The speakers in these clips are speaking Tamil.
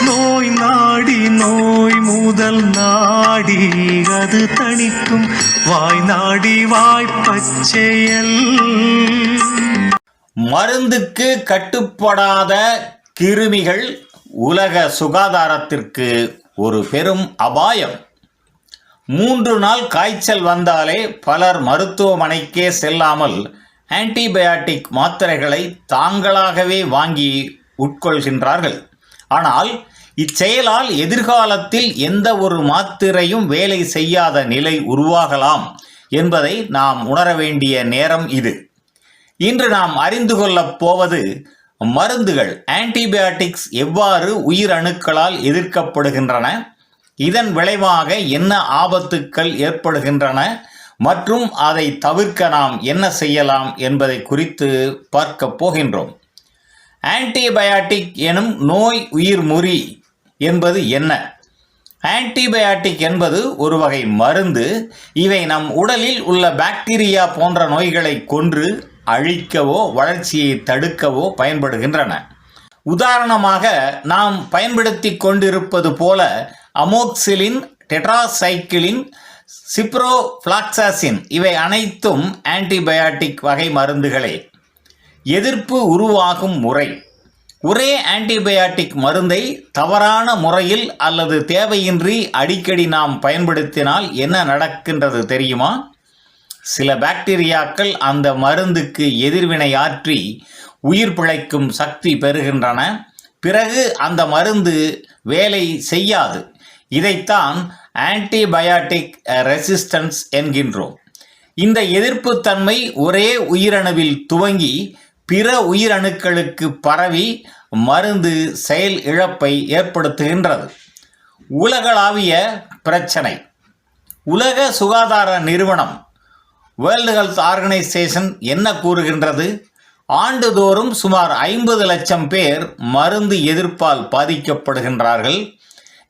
நோய் நாடி நோய் முதல் நாடி அது தணிக்கும். வாய் நாடி வாய்ப்பச்செயல் மருந்துக்கு கட்டுப்படாத கிருமிகள் உலக சுகாதாரத்திற்கு ஒரு பெரும் அபாயம். மூன்று நாள் காய்ச்சல் வந்தாலே பலர் மருத்துவமனைக்கே செல்லாமல் ஆன்டிபயாட்டிக் மாத்திரைகளை தாங்களாகவே வாங்கி உட்கொள்கின்றார்கள். ஆனால் இச்செயலால் எதிர்காலத்தில் எந்த ஒரு மாத்திரையும் வேலை செய்யாத நிலை உருவாகலாம் என்பதை நாம் உணர வேண்டிய நேரம் இது. இன்று நாம் அறிந்து கொள்ளப் போவது மருந்துகள் ஆன்டிபயாட்டிக்ஸ் எவ்வாறு உயிரணுக்களால் எதிர்க்கப்படுகின்றன இதன் விளைவாக என்ன ஆபத்துக்கள் ஏற்படுகின்றன மற்றும் அதை தவிர்க்க நாம் என்ன செய்யலாம் என்பதை குறித்து பார்க்க போகின்றோம். ஆன்டிபயாட்டிக் எனும் நோய் உயிர் முறி என்பது என்ன? ஆன்டிபயாட்டிக் என்பது ஒரு வகை மருந்து. இவை நம் உடலில் உள்ள பாக்டீரியா போன்ற நோய்களை கொன்று அழிக்கவோ வளர்ச்சியை தடுக்கவோ பயன்படுகின்றன. உதாரணமாக நாம் பயன்படுத்தி கொண்டிருப்பது போல அமோக்சிலின் டெட்ராசைக்கிளின் சிப்ரோஃப்ளாக்சாசின் இவை அனைத்தும் ஆன்டிபயாட்டிக் வகை மருந்துகளே. எதிர்ப்பு உருவாகும் முறை. ஒரே ஆன்டிபயாட்டிக் மருந்தை தவறான முறையில் அல்லது தேவையின்றி அடிக்கடி நாம் பயன்படுத்தினால் என்ன நடக்கின்றது தெரியுமா? சில பாக்டீரியாக்கள் அந்த மருந்துக்கு எதிர்வினையாற்றி உயிர் பிழைக்கும் சக்தி பெறுகின்றன. பிறகு அந்த மருந்து வேலை செய்யாது. இதைத்தான் ஆன்டிபயாட்டிக் ரெசிஸ்டன்ஸ் என்கின்றோம். இந்த எதிர்ப்புத்தன்மை ஒரே உயிரணுவில் துவங்கி பிற உயிரணுக்களுக்கு பரவி மருந்து செயல் இழப்பை ஏற்படுத்துகின்றது. உலகளாவிய பிரச்சனை. உலக சுகாதார நிறுவனம் வேர்ல்டு ஹெல்த் ஆர்கனைசேஷன் என்ன கூறுகின்றது? ஆண்டுதோறும் சுமார் ஐம்பது லட்சம் பேர் மருந்து எதிர்ப்பால் பாதிக்கப்படுகின்றார்கள்.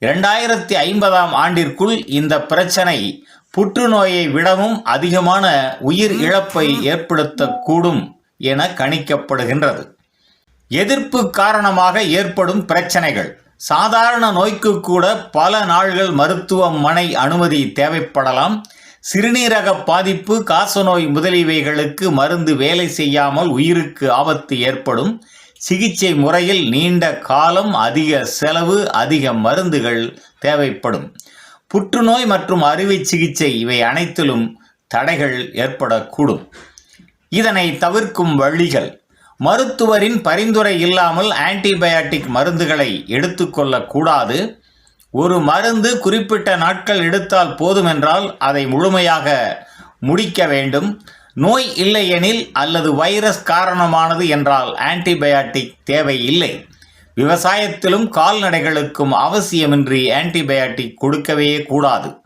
இரண்டாயிரத்தி ஐம்பதாம் ஆண்டிற்குள் இந்த பிரச்சனை புற்றுநோயை விடவும் அதிகமான உயிர் இழப்பை ஏற்படுத்தக்கூடும். என கணிக்கப்படுகின்றது. எதிர்ப்பு காரணமாக ஏற்படும் பிரச்சனைகள். சாதாரண நோய்க்கு கூட பல நாள்கள் மருத்துவமனை அனுமதி தேவைப்படலாம். சிறுநீரக பாதிப்பு காசநோய் முதலியவைகளுக்கு மருந்து வேலை செய்யாமல் உயிருக்கு ஆபத்து ஏற்படும். சிகிச்சை முறையில் நீண்ட காலம் அதிக செலவு அதிக மருந்துகள் தேவைப்படும். புற்றுநோய் மற்றும் அறுவை சிகிச்சை இவை அனைத்திலும் தடைகள் ஏற்படக்கூடும். இதனை தவிர்க்கும் வழிகள். மருத்துவரின் பரிந்துரை இல்லாமல் ஆன்டிபயாட்டிக் மருந்துகளை எடுத்துக்கொள்ளக்கூடாது ஒரு மருந்து குறிப்பிட்ட நாட்கள் எடுத்தால் போதுமென்றால் அதை முழுமையாக முடிக்க வேண்டும். நோய் இல்லையெனில் அல்லது வைரஸ் காரணமானது என்றால் ஆன்டிபயாட்டிக் தேவை இல்லை. விவசாயத்திலும் கால்நடைகளுக்கும் அவசியமின்றி ஆன்டிபயாட்டிக் கொடுக்கவே கூடாது.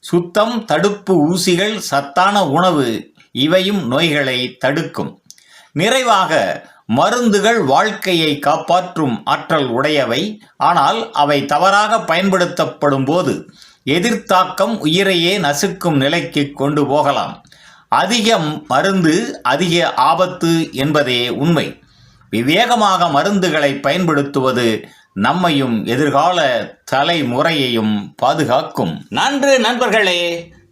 சுத்தம் தடுப்பு ஊசிகள் சத்தான உணவு இவையும் நோய்களை தடுக்கும். நிறைவாக மருந்துகள் வாழ்க்கையை காப்பாற்றும் ஆற்றல் உடையவை. ஆனால் அவை தவறாக பயன்படுத்தப்படும் போது எதிர்த்தாக்கம் உயிரையே நசுக்கும் நிலைக்கு கொண்டு போகலாம். அதிக மருந்து அதிக ஆபத்து என்பதே உண்மை. விவேகமாக மருந்துகளை பயன்படுத்துவது நம்மையும் எதிர்கால தலைமுறையையும் பாதுகாக்கும். நன்று நண்பர்களே!